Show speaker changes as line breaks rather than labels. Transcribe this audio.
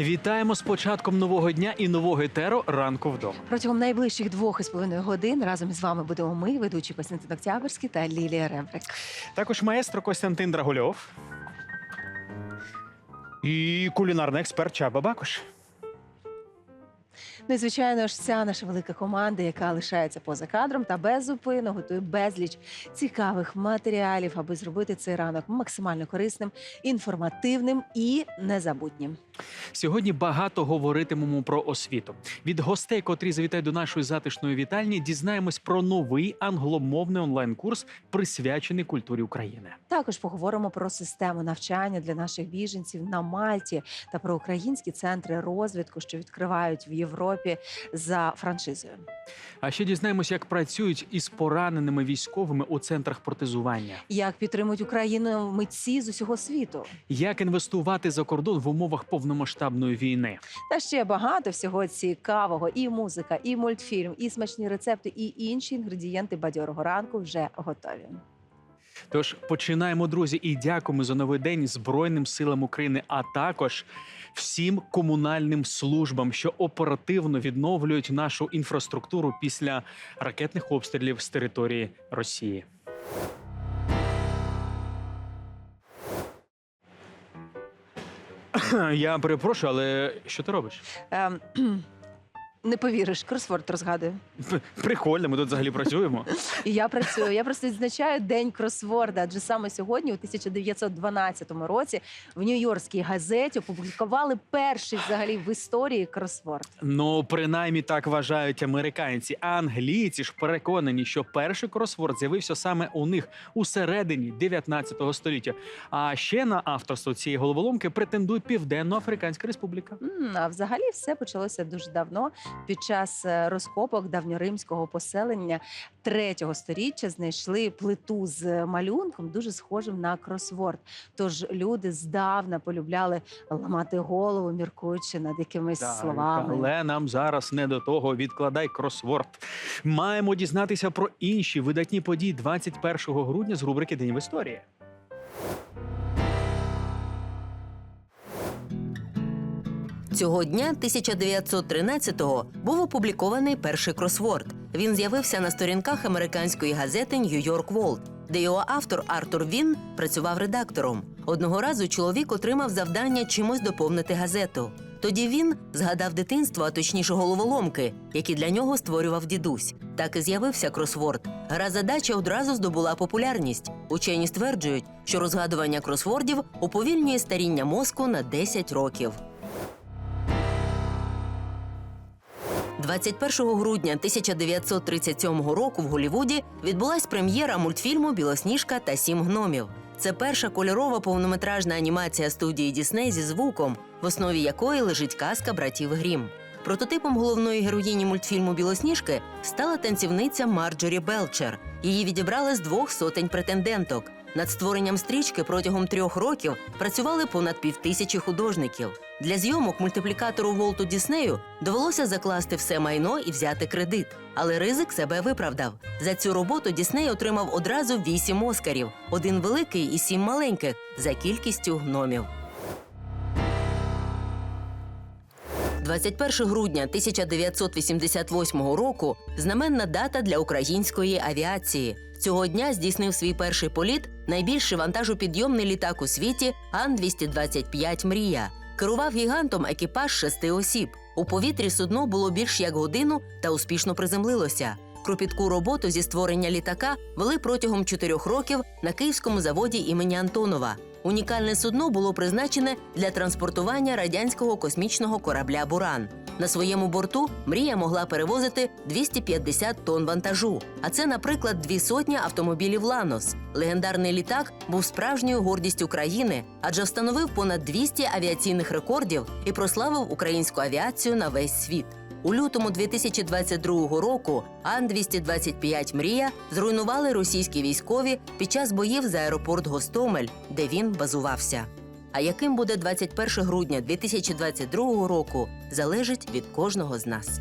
Вітаємо з початком нового дня і нового етеру ранку вдома.
Протягом найближчих двох із половиною годин разом із вами будемо ми, ведучі Костянтин Октябрьський та Лілія Ребрик.
Також маестро Костянтин Драгульов. І кулінарний експерт Чаба Бакош.
Ну і звичайно ж, ця наша велика команда, яка лишається поза кадром та без готує безліч цікавих матеріалів, аби зробити цей ранок максимально корисним, інформативним і незабутнім.
Сьогодні багато говоритимемо про освіту. Від гостей, котрі завітають до нашої затишної вітальні, дізнаємось про новий англомовний онлайн-курс, присвячений культурі України.
Також поговоримо про систему навчання для наших біженців на Мальті та про українські центри розвитку, що відкривають в Європі за франшизою.
А ще дізнаємось, як працюють із пораненими військовими у центрах протезування,
Як підтримують Україну митці з усього світу,
як інвестувати за кордон в умовах повномасштабної війни.
та ще багато всього цікавого. І музика, і мультфільм, і смачні рецепти, і інші інгредієнти бадьорого ранку вже готові.
Тож починаємо, друзі, і дякуємо за новий день Збройним силам України, а також всім комунальним службам, що оперативно відновлюють нашу інфраструктуру після ракетних обстрілів з території Росії. Я перепрошую, але що ти робиш?
Не повіриш, кросворд розгадую.
Прикольно, ми тут взагалі працюємо.
І я працюю. Я просто відзначаю день кросворда. Адже саме сьогодні, у 1912 році, в Нью-Йоркській газеті опублікували перший взагалі в історії кросворд.
Ну, принаймні так вважають американці. А англійці ж переконані, що перший кросворд з'явився саме у них у середині 19 століття. А ще на авторство цієї головоломки претендує Південно-Африканська Республіка.
М, А взагалі все почалося дуже давно. Під час е, розкопок давньоримського поселення третього сторіччя знайшли плиту з малюнком, дуже схожим на кросворд. Тож люди здавна полюбляли ламати голову, міркуючи над якимись
Так,
словами.
Але нам зараз не до того. Відкладай кросворд. Маємо дізнатися про інші видатні події 21 грудня з рубрики День в історії.
Цього дня 1913-го був опублікований перший кросворд. Він з'явився на сторінках американської газети Нью-Йорк Волт, де його автор Артур Він працював редактором. Одного разу чоловік отримав завдання чимось доповнити газету. Тоді він згадав дитинство, а точніше головоломки, які для нього створював дідусь. Так і з'явився кросворд. Гра задача одразу здобула популярність. Учені стверджують, що розгадування кросвордів уповільнює старіння мозку на 10 років. 21 грудня 1937 року в Голлівуді відбулась прем'єра мультфільму Білосніжка та сім гномів. Це перша кольорова повнометражна анімація студії Дісней зі звуком, в основі якої лежить казка братів Грім. Прототипом головної героїні мультфільму Білосніжки стала танцівниця Марджорі Белчер. Її відібрали з двох сотень претенденток. Над створенням стрічки протягом трьох років працювали понад півтисячі художників. Для зйомок мультиплікатору Волту Діснею довелося закласти все майно і взяти кредит. Але ризик себе виправдав. За цю роботу Дісней отримав одразу вісім оскарів: один великий і сім маленьких за кількістю гномів. 21 грудня 1988 року знаменна дата для української авіації. Цього дня здійснив свій перший політ найбільший вантажопідйомний літак у світі Ан-225 Мрія. Керував гігантом екіпаж шести осіб. У повітрі судно було більш як годину та успішно приземлилося. Кропітку роботу зі створення літака вели протягом чотирьох років на київському заводі імені Антонова. Унікальне судно було призначене для транспортування радянського космічного корабля Буран. На своєму борту мрія могла перевозити 250 тонн вантажу. А це, наприклад, дві сотні автомобілів Ланос. Легендарний літак був справжньою гордістю країни, адже встановив понад 200 авіаційних рекордів і прославив українську авіацію на весь світ. У лютому 2022 року Ан-225 Мрія зруйнували російські військові під час боїв за аеропорт Гостомель, де він базувався. А яким буде 21 грудня 2022 року, залежить від кожного з нас.